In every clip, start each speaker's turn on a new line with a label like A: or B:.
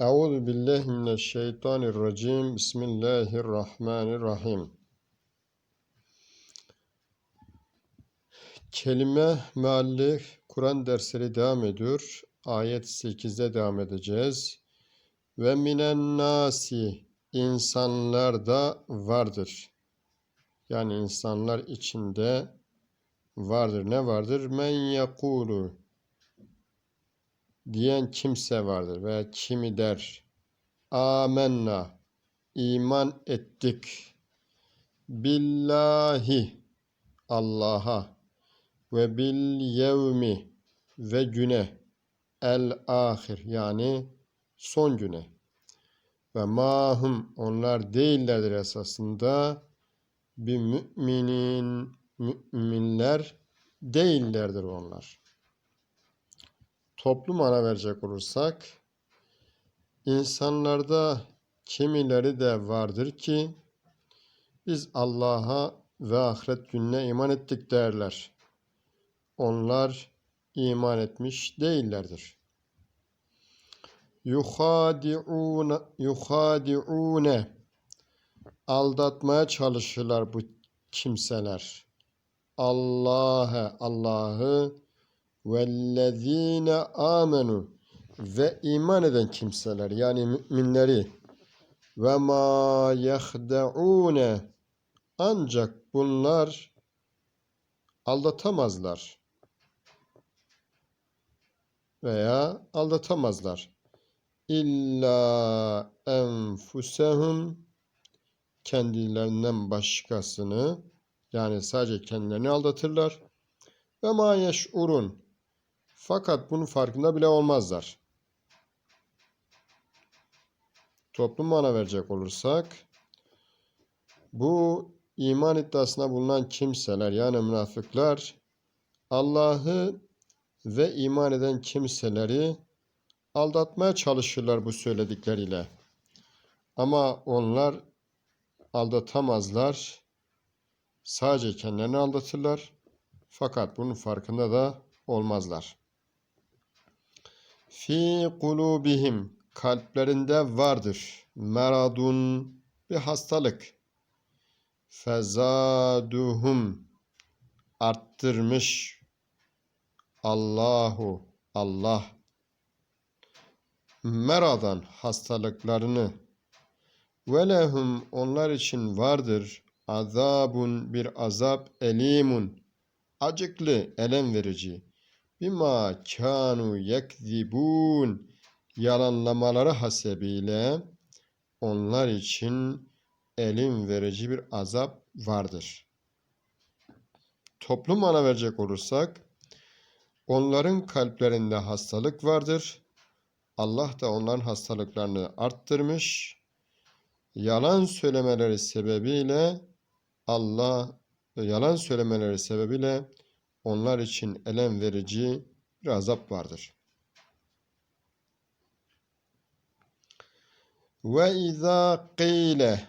A: Euzu billahi mineşşeytanirracim. Bismillahirrahmanirrahim. Kelime meallif Kur'an dersleri devam ediyor. Ayet 8'de devam edeceğiz. Ve minen nasi insanlarda vardır. Yani insanlar içinde vardır. Ne vardır? Men yakulu diyen kimse vardır veya kimi der. Amenna iman ettik. Billahi Allah'a ve bil yevmi ve güne el ahir yani son güne. Ve mahum onlar değillerdir esasında. Bir müminin müminler değillerdir onlar toplu mana verecek olursak insanlarda kimileri de vardır ki biz Allah'a ve ahiret gününe iman ettik derler. Onlar iman etmiş değillerdir. Yuhadi'une yuhadi'une aldatmaya çalışırlar bu kimseler. Allah'ı Allah'ı vellezine amenu ve iman eden kimseler yani müminleri ve ma yahdaune ancak bunlar aldatamazlar veya aldatamazlar. İlla enfusehum kendilerinden başkasını yani sadece kendilerini aldatırlar. Ve ma yeş'urun fakat bunun farkında bile olmazlar. Toplum mana verecek olursak bu iman iddiasına bulunan kimseler yani münafıklar Allah'ı ve iman eden kimseleri aldatmaya çalışırlar bu söyledikleriyle. Ama onlar aldatamazlar. Sadece kendilerini aldatırlar. Fakat bunun farkında da olmazlar. Fi kulubihim kalplerinde vardır. Meradun bir hastalık. Fezaduhum arttırmış. Allahu Allah meradan hastalıklarını ve lehum onlar için vardır azabun bir azap elimun acıklı elem verici bima kanu yekzibun yalanlamaları hasebiyle onlar için elim verici bir azap vardır. Toplum ana verecek olursak onların kalplerinde hastalık vardır. Allah da onların hastalıklarını arttırmış. Yalan söylemeleri sebebiyle Allah yalan söylemeleri sebebiyle onlar için elem verici bir azap vardır. Ve izâ qîle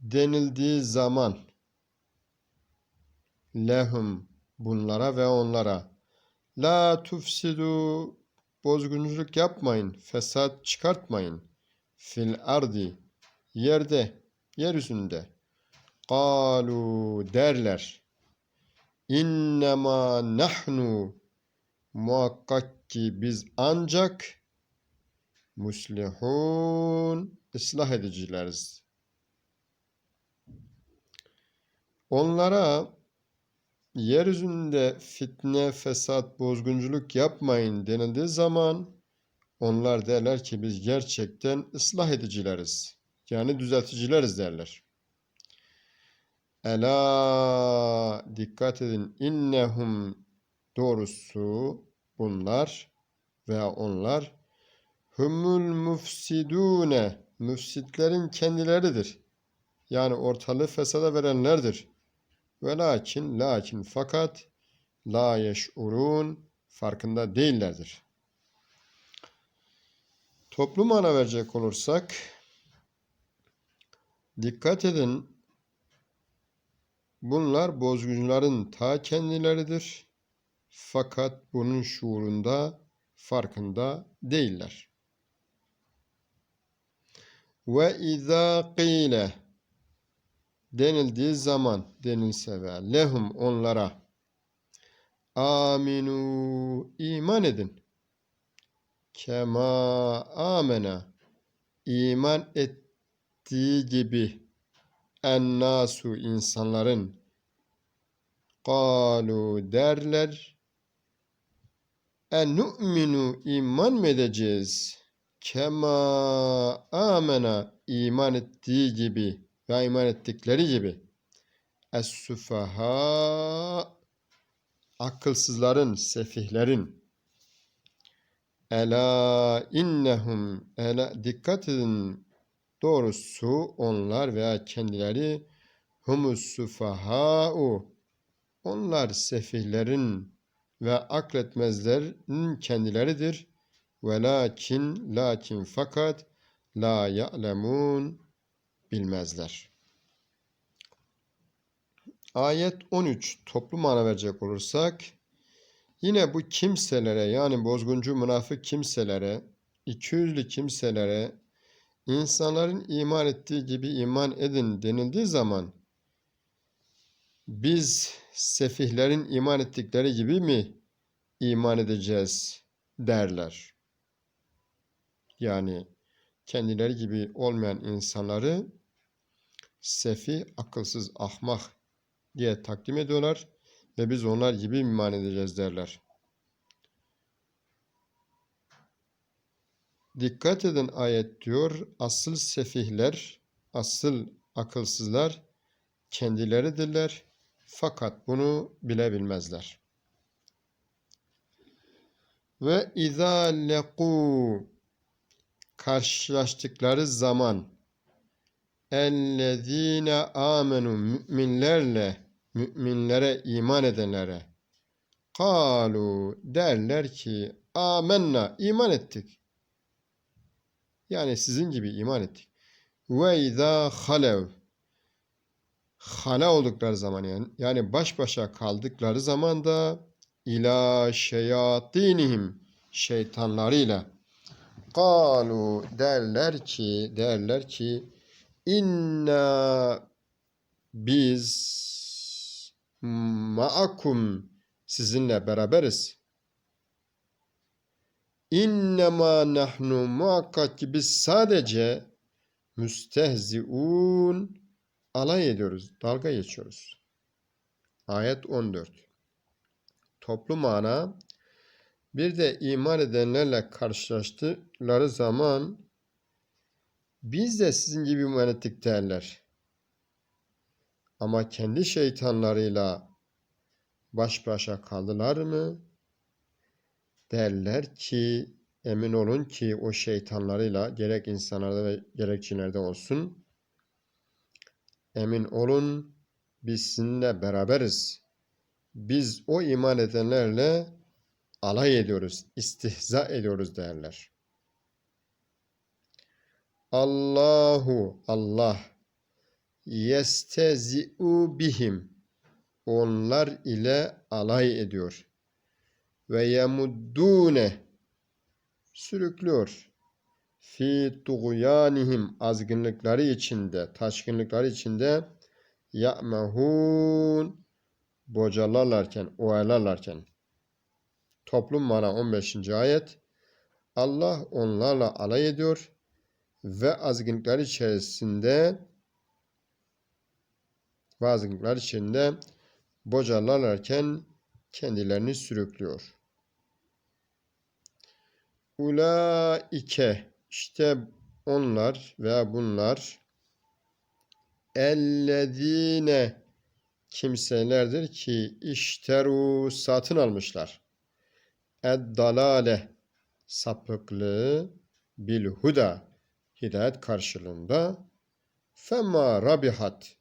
A: denildiği zaman lehum bunlara ve onlara la tufsidu bozgunculuk yapmayın, fesat çıkartmayın fil ardi yerde, yeryüzünde. Kalu derler. İnnemâ nahnu muhakkak ki biz ancak muslihun ıslah edicileriz. Onlara yeryüzünde fitne, fesat, bozgunculuk yapmayın denildiği zaman onlar derler ki biz gerçekten ıslah edicileriz. Yani düzelticileriz derler. Ela dikkat edin innehum doğrusu bunlar veya onlar humul mufsidune müfsitlerin kendileridir. Yani ortalığı fesada verenlerdir. Ve lakin lakin fakat la yeş'urun farkında değillerdir. Toplum ana verecek olursak dikkat edin Bunlar bozguncuların ta kendileridir. Fakat bunun şuurunda, farkında değiller. Ve izâ qîle denildiği zaman denilse ve lehum onlara aminu iman edin. Kema amena iman ettiği gibi ennasu insanların kalu derler en nu'minu iman mı edeceğiz? Kema amena iman ettiği gibi ve iman ettikleri gibi. Es-sufaha akılsızların, sefihlerin. Ela innehum ela dikkat edin doğrusu onlar veya kendileri humus sufaha'u onlar sefihlerin ve akletmezlerin kendileridir. Velakin lakin fakat la ya'lemun bilmezler. Ayet 13 toplu mana verecek olursak yine bu kimselere yani bozguncu münafık kimselere, ikiyüzlü kimselere insanların iman ettiği gibi iman edin denildiği zaman biz sefihlerin iman ettikleri gibi mi iman edeceğiz derler. Yani kendileri gibi olmayan insanları sefih, akılsız, ahmak diye takdim ediyorlar ve biz onlar gibi iman edeceğiz derler. Dikkat edin ayet diyor, asıl sefihler, asıl akılsızlar kendileridirler fakat bunu bilebilmezler. Ve izâ lekû karşılaştıkları zaman ellezîne amenu müminlerle müminlere iman edenlere kalu derler ki amenna iman ettik. Yani sizin gibi iman ettik. Ve izâ halev hala oldukları zaman yani, yani baş başa kaldıkları zaman da ila şeyatinihim şeytanlarıyla kalu derler ki derler ki inna biz ma'akum sizinle beraberiz. İnnemâ nahnu muhakkak ki biz sadece müstehziun alay ediyoruz, dalga geçiyoruz. Ayet 14. Toplu mana bir de iman edenlerle karşılaştıkları zaman biz de sizin gibi iman ettik derler. Ama kendi şeytanlarıyla baş başa kaldılar mı? Derler ki emin olun ki o şeytanlarıyla gerek insanlarda ve gerek cinlerde olsun emin olun biz sizinle beraberiz. Biz o iman edenlerle alay ediyoruz, istihza ediyoruz derler. Allahu Allah yestezi'u bihim onlar ile alay ediyor. Ve yemuddune sürüklüyor. Fi tuğyanihim azgınlıkları içinde, taşkınlıkları içinde ya'mehun bocalarlarken, oyalarlarken. Toplum mana 15. ayet. Allah onlarla alay ediyor ve azgınlıklar içerisinde ve azgınlıklar içinde bocalarlarken kendilerini sürüklüyor. Ulaike. İşte onlar veya bunlar. Ellezine. Kimselerdir ki? İşteru satın almışlar. Ed-dalale. Sapıklığı bil huda. Hidayet karşılığında. Fema rabihat.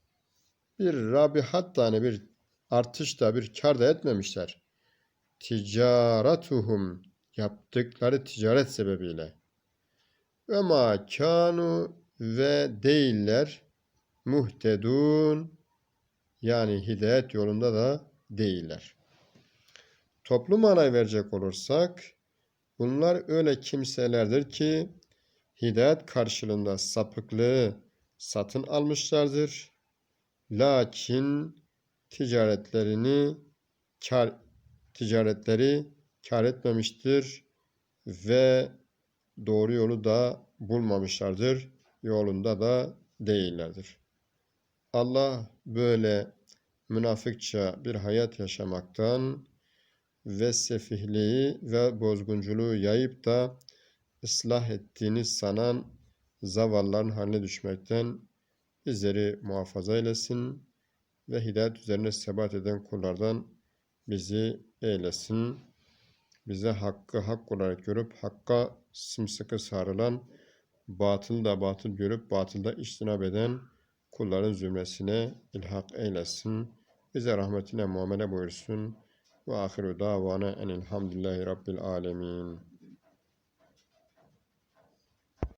A: Bir rabihat tane bir artış da bir kar da etmemişler. Ticaratuhum yaptıkları ticaret sebebiyle. Ve ma kanu ve değiller muhtedun yani hidayet yolunda da değiller. Toplu manay verecek olursak bunlar öyle kimselerdir ki hidayet karşılığında sapıklığı satın almışlardır. Lakin ticaretlerini kar ticaretleri kar etmemiştir ve doğru yolu da bulmamışlardır. Yolunda da değillerdir. Allah böyle münafıkça bir hayat yaşamaktan ve sefihliği ve bozgunculuğu yayıp da ıslah ettiğini sanan zavalların haline düşmekten bizleri muhafaza eylesin ve hidayet üzerine sebat eden kullardan bizi eylesin. Bize hakkı hak olarak görüp hakka sımsıkı sarılan, batılı da batıl görüp batılda iştinab eden kulların zümresine ilhak eylesin. Bize rahmetine muamele buyursun. Ve ahiru davana enilhamdülillahi rabbil alemin.